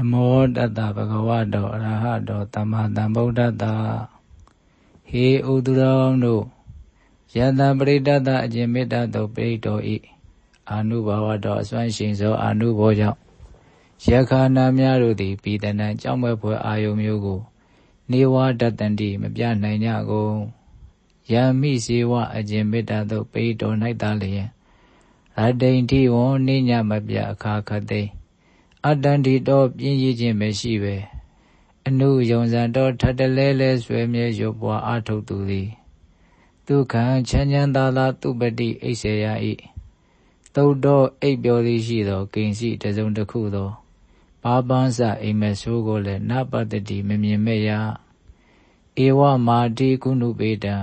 နမောတတ္တဗဂဝတောအရဟတောသမ္မာသမ္ဗုဒ္ဓတ္တဟေဥဒုရောတို့ယတပရိတတ္တအကျင့်မေတ္တသောပရိတောဤအာနုဘာဝတော်အစွမ်းရှင်သောအာနုဘောကြောင့်ယခာနာများတို့သည်ပြည်တနံကြောင့်မဲ့ဖွယ်အာယုမျိုးကို နေဝတတ္တန္တိမပြနိုင်ကြကုန်ယမိစေဝအကျင့်မေတ္တသောပရိတော၌သာလျင်ရတ္တိန်တိဝံနိညာမပြအခါခသိ အတ္တန္တိတောပြင်းရည်ခြင်းမရှိပဲအနုယုံစံတော်ထတလဲလဲဆွေမြဲရုပ်ပွားအာထုတ်သူသည်ဒုက္ခံချမ်းချမ်းသာသာသူပတိအိစေယဤသုတ်တော်အိပ်ပျော်သည်ရှိသောကိဉ္စီတစုံတစ်ခုသောပါပန်းစအိမ်မဆိုးကိုလည်းနပတ္တိမမြင်မဲ့ရဧဝမာတိကုဏုပေတံ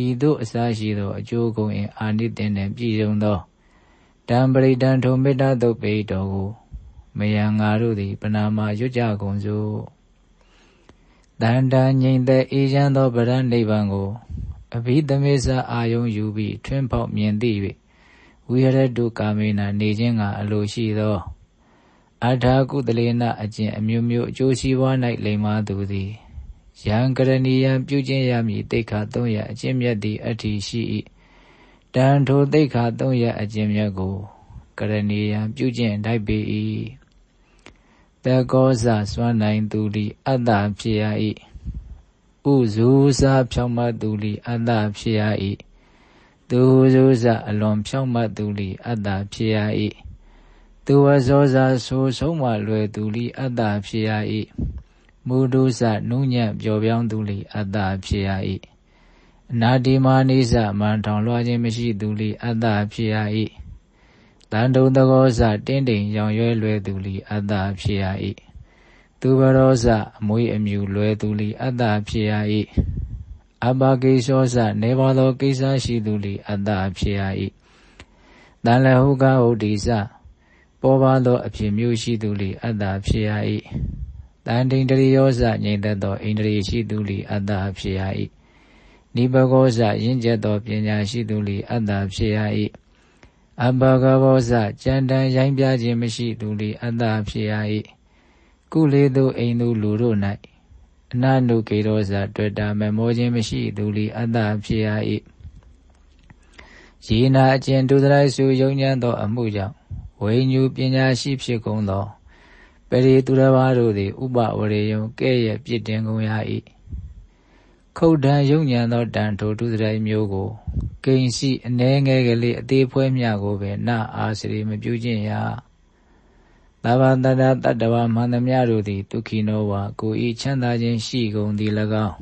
ဤသို့အစရှိသောအကျိုးကုန်အင်အာနိသင်နှင့်ပြည့်စုံသောတံပရိတံထုံမေတ္တာသုတ်ပေတော်ကို မယံငါတို့သည်ပနာမရွတ်ကြကုန်စို့တန်တန်ငြိမ်သက်အေးချမ်းသောဗရဏနိဗ္ဗာန်ကိုအဘိဓမေသအာယုံယူပြီးထွန်းပေါက်မြင်သိ၍ဝိရတုကာမေနနေခြင်းကအလိုရှိသောအထာကုတလေနအကျင့်အမျိုးမျိုးအကျိုးစီးပွား၌လိမ္မာသူသည်ယံကရဏီယံပြုကျင့်ရမည်တိခါ300အကျင့်မြတ်သည့်အဋ္ဌိရှိ၏တန်ထိုတိခါ300အကျင့်မြတ်ကိုကရဏီယံပြုကျင့်တိုက်ပေ၏ တကောဇစွမ်းနိုင်သူလီအတ္တဖြစ်ရ၏ဥဇူစာဖြောင့်မတ်သူလီအတ္တဖြစ်ရ၏သူဇူစာအလွန်ဖြောင့်မတ်သူလီအတ္တဖြစ်ရ၏သူဝဇောစာဆိုဆုံးမလွယ်သူလီအတ္တဖြစ်ရ၏မုဒုစနုညံ့ပျော်ပြောင်းသူလီအတ္တဖြစ်ရ၏အနာတိမာနိစမန်ထောင်လွှားခြင်းမရှိသူလီအတ္တဖြစ်ရ၏ တန်တုံတကောစတင်းတိမ်ရောင်ရွဲလွယ်သူလီအတ္တဖြစ်ရ၏သူဘရောစအမွေးအမြူလွယ်သူလီအတ္တဖြစ်ရ၏အဘကိသောစနေပါသောကိစ္စရှိသူလီအတ္တဖြစ်ရ၏တန်လဟုကဟုတိစပေါ်ပါသောအဖြစ်မျိုးရှိသူလီအတ္တဖြစ်ရ၏တန်တိန်တရိယောစငြိမ်သက်သောဣန္ဒြေရှိသူလီအတ္တဖြစ်ရ၏နိဘဂောစရင့်ကျက်သောပညာရှိသူလီအတ္တဖြစ်ရ၏ အဘဂဘောစကြံတန်ရိုင်းပြခြင်းမရှိသူလီအတ္တဖြစ်ရ၏ကုလေသူအိမ်သူလူတို့၌အနနုကေရောစတွေ့တာမမောခြင်းမရှိသူလီအတ္တဖြစ်ရ၏ယေနာအကျဉ်ဒုဒရိုက်စုယုံညံ့သော အမှုကြောင့်ဝိညူပညာရှိဖြစ်ကုန်သောပရိသူရဘာတို့သည် ဥပဝရေယံကဲ့ရဲ့ပြစ်တင်ကုန်ရ၏ ခုတ်တံယုံညံသောတန်ထိုဒုဒရိုက်မျိုးကိုကိဉ္စီအနှဲငယ်ကလေးအသေးဖွဲမြကိုပဲနအာစရိမပြုခြင်းရာသဗ္ဗတတတတ္တဝမန္တမြတို့သည်ဒုက္ခိနောဝါကိုဤချမ်းသာခြင်းရှိကုန်သည်၎င်း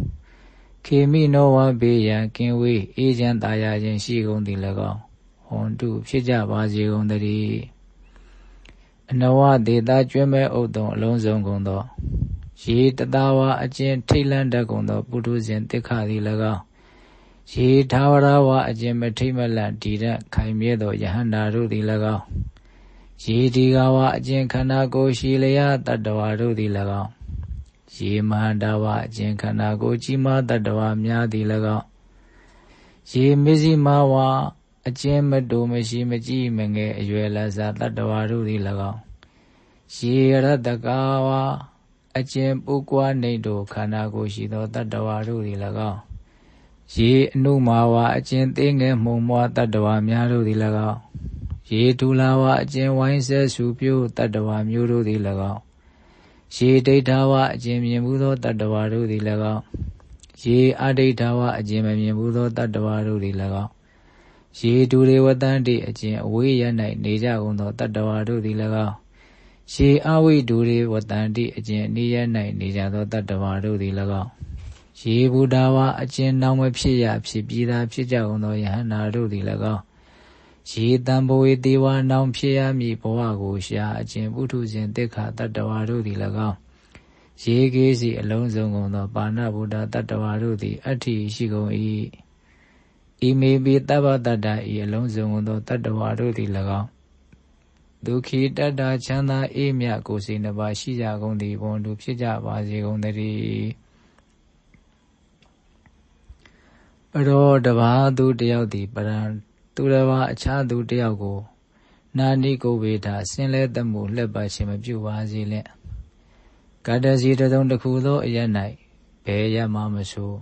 ခေမိနောဝါဘေးရန်ကင်းဝေးအေးချမ်းသာရခြင်းရှိကုန်သည်၎င်းဟွန်တုဖြစ်ကြပါစေကုန်တည်းအနဝဒေတာကျွဲ့မဲ့ဥဒ္ဒံအလုံးစုံကုန်သော ရေတတဝါအကျဉ်ထိတ်လန့်တတ်ကုန်သောပုထုဇဉ်တိခါသည်၎င်းရေထာဝရဝါအကျဉ်မထိတ်မလန့်တည်တဲ့ခိုင်မြဲသောယဟန္တာတို့သည်၎င်းရေဒီကဝါအကျဉ်ခန္ဓာကိုယ်ရှိလျာတတ္တဝါတို့သည်၎င်းရေမဟာတဝါအကျဉ်ခန္ဓာကိုယ်ကြီးမားတတ္တဝါများသည်၎င်းရေမစ္စည်းမဝါအကျဉ်မတူမရှိမကြည့်မငယ်အရွယ်လစားတတ္တဝါတို့သည်၎င်းရေရတကဝါ အကျဉ်ပုကွာနေတို့ခန္ဓာကိုယ်ရှိသောတတ္တဝါတို့သည်၎င်းရေအနုမာဝါအကျဉ်သေးငယ်မှုံမွားတတ္တဝါများတို့သည်၎င်းရေဒူလာဝါအကျဉ်ဝိုင်းဆဲဆူပြိုးတတ္တဝါမျိုးတို့သည်၎င်းရေဒိဋ္ဌာဝါအကျဉ်မြင်မှုသောတတ္တဝါတို့သည်၎င်းရေအဒိဋ္ဌာဝါအကျဉ်မမြင်မှုသောတတ္တဝါတို့သည်၎င်းရေဒူရေဝတန်တိအကျဉ်အဝေးရ၌နေကြကုန်သောတတ္တဝါတို့သည်၎င်း ရေအဝိဒူရေဝတန်တိအကျဉ်နေရ၌နေကြသောတတ္တဝါတို့သည်၎င်းရေဘုဒ္ဓဝါအကျဉ်နောင်မဖြစ်ရဖြစ်ပြီးသားဖြစ်ကြကုန်သောယဟန္တာတို့သည်၎င်းရေတံဘဝေတေဝနောင်ဖြစ်ရမည်ဘဝကိုရှာအကျဉ်ပုထုဇဉ်တိခါတတ္တဝါတို့သည်၎င်းရေကေးစီအလုံးစုံကုန်သောပါဏဗုဒ္ဓတတ္တဝါတို့သည်အဋ္ဌိရှိကုန်၏ဤမေပိတဗ္ဗတတ္တဤအလုံးစုံကုန်သောတတ္တဝါတို့သည်၎င်း ဒုက္ခိတတ္တချမ်းသာအေးမြကိုစိနှစ်ပါးရှိကြကုန်သည်ဘုံတို့ဖြစ်ကြပါစေကုန်တည်းပရောတဘာသူတယောက်သည်ပရံသူတစ်ပါးအခြားသူတယောက်ကို နာနိကိုဝေဒဆင်းလဲတမှုလှက်ပါခြင်းမပြုပါစေလင့်ကတ္တစီတစုံတစ်ခုသောအရ၌ဘယ်ရမှမဆို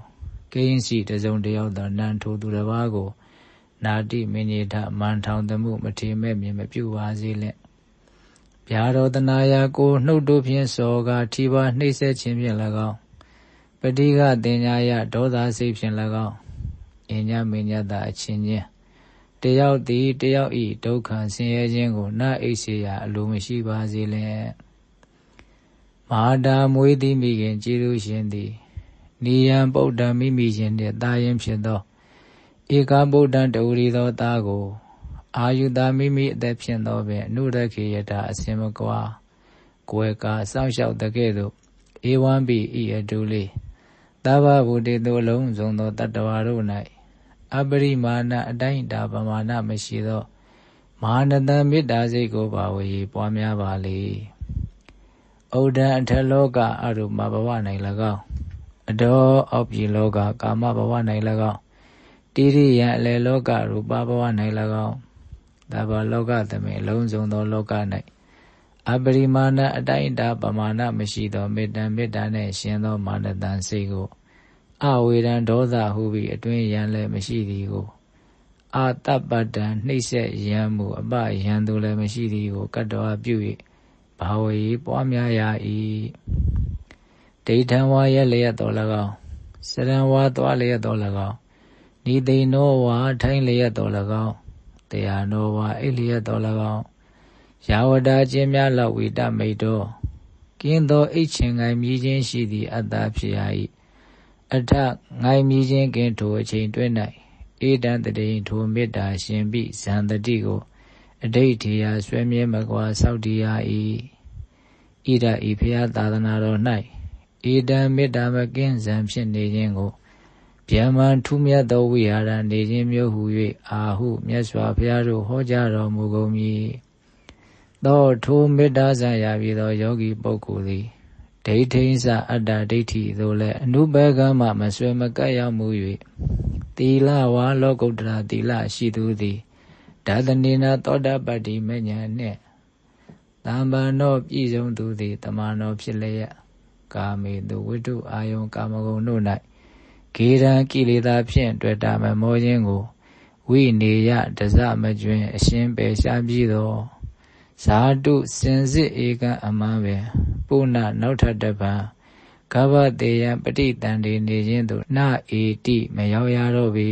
ကိဉ္စီတစုံတယောက်သောနံထိုသူတစ်ပါးကို နာတိမင်းကြီးထမန်ထောင်သမှုမထေမဲ့မြင်မပြုပါစေလင့်ဗျာတော်တနာယာကိုနှုတ်တို့ဖြင့်စောကထီပါနှိမ့်ဆက်ခြင်းဖြင့်၎င်းပတိကတင်ညာယဒေါသစိတ်ဖြင့်၎င်းအညမင်းညတအချင်းချင်းတယောက်သည်တယောက်ဤဒုက္ခဆင်းရဲခြင်းကိုနအိစေရာအလိုမရှိပါစေလင့်မဟာတာမွေးသည်မိခင်ကြည်လူရှင်သည်နိယံပုဒ္ဓမိမိရှင်နှင့်တာရင်ဖြစ်သော ဧကဗုဒ္ဓံတူရီသောသားကိုအာယုတာမိမိအသက်ဖြင့်သောပင်အနုရခေယတာအစင်မကွာကိုယ်ကာစောင့်ရှောက်တကဲ့သို့ဧဝံပိဤအတူလေးသဗ္ဗဗုတေတုလုံးစုံသောတတ္တဝါတို့၌အပရိမာဏအတိုင်းတာပမာဏမရှိသောမဟာနတံမေတ္တာစိတ်ကိုပါဝေပွားများပါလေဩဒံအထလောကအရုမဘဝ၌၎င်းအတော်အောက်ပြည်လောကကာမဘဝ၌၎င်း တိရိယအလေလောကရူပဘဝ၌၎င်းသဗ္ဗလောကသမေလုံးစုံသောလောက၌အပရိမာဏအတိုင်းတာပမာဏမရှိသောမေတ္တံမေတ္တာနှင့်ရှင်သောမာနတန်စိတ်ကိုအဝေဒံဒေါသဟုပြီးအတွင်းရန်လည်းမရှိသည်ကိုအာတပ္ပတံနှိမ့်ဆက်ရန်မူအပယံသူလည်းမရှိသည်ကိုကတ္တဝပြု၍ဘာဝေပွားများရ၏ဒိဋ္ဌံဝါရဲ့လျက်တော်၎င်းစရံဝါသွားလျက်တော်၎င်း ဤသိနောဝါထိုင်းလျက်တော်၎င်းတရားနောဝါအိလျက်တော်၎င်းယာဝတာခြင်းများလောက်ဝိတမိတ်တော်ကင်းသောအိတ်ချင်ငိုင်မြည်ခြင်းရှိသည့်အတ္တဖြစ်ရ၏အထငိုင်မြည်ခြင်းကင်းထိုအချိန်တွင်၌ဧတံတတိထိုမေတ္တာရှင်ပိဇံတတိကိုအဋိဋ္ဌိယဆွဲမြဲမကွာစောက်တည်ရ၏ဣဒဤဖျားသာသနာတော်၌ဧတံမေတ္တာမကင်းဇံဖြစ်နေခြင်းကို ဗျမ္မာထူးမြတ်သောဝိဟာရနေခြင်းမျိုးဟု၍အာဟုမြတ်စွာဘုရားတို့ဟောကြားတော်မူကုန်မည်သောထိုမေတ္တာဆံရပြီးသောယောဂီပုဂ္ဂိုလ်သည်ဒိဋ္ဌိစအတ္တဒိဋ္ဌိသို့လည်းအနုဘကမှမဆွေမကပ်ရောက်မှု၍သီလဝါလောကုတ္တရာသီလရှိသူသည်ဒါသနေနာသောတာပတ္တိမဉ္ဇဉ်နှင့်တမ္ပန်တော်ပြည့်စုံသူသည်တမန်တော်ဖြစ်လျက်ကာမေတုဝိတုအာယုံကာမဂုဏ်တို့၌ ဂေရန်ကိလေသာဖြင့်တွေ့တာမမောခြင်းကိုဝိနေယတဇမကျွင်အရှင်းပယ်ရှားပြီးသောဇာတုစင်စစ်ဧကံအမှန်ပင်ပုဏ္ဏနောက်ထပ်တပံကဗ္ဗတေယပဋိတန်တေနေခြင်းသို့နအေတိမရောက်ရတော့ပေ